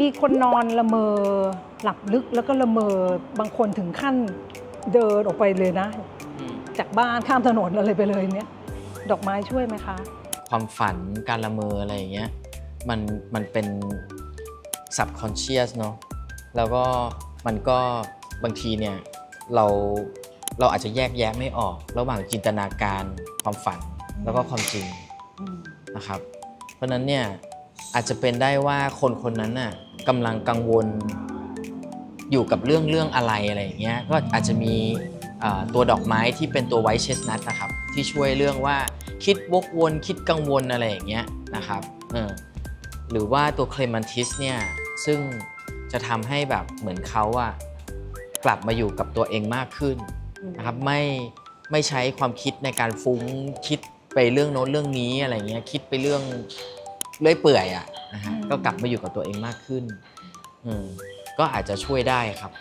มีคนนอนละเมอหลับลึกแล้วก็ละเมอบางคนถึงขั้นเดินออกไปเลยนะ จากบ้านข้ามถนนอะไรไปเลยเนี่ยดอกไม้ช่วยไหมคะ ความฝันการละเมออะไรอย่างเงี้ยมันมันเป็น subconscious เนอะแล้วก็มันก็บางทีเนี่ยเราเราอาจจะแยกแยะไม่ออก ระหว่างจินตนาการความฝันแล้วก็ความจริงนะครับ เพราะฉะนั้นเนี่ยอาจจะเป็นได้ว่าคนคนนั้นน่ะ กำลังกังวลอยู่กับเรื่องเรื่องอะไรอะไรอย่างเงี้ยก็อาจจะมีตัวดอกไม้ที่เป็นตัวไวท์เชสนัทนะครับ ที่ช่วยเรื่องว่าคิดวกวนคิดกังวลอะไรอย่างเงี้ยนะครับเออหรือว่าตัวเคลมันทิสเนี่ยซึ่งจะทำให้แบบเหมือนเขาอะกลับมาอยู่กับตัวเองมากขึ้นนะครับไม่ไม่ใช้ความคิดในการฟุ้งคิดไปเรื่องโน้นเรื่องนี้อะไรเงี้ยคิดไปเรื่องเลื่อยเปื่อยอะ นะฮะอืมก็กลับมาอยู่กับตัวเองมากขึ้นอืมก็อาจจะช่วยได้ครับ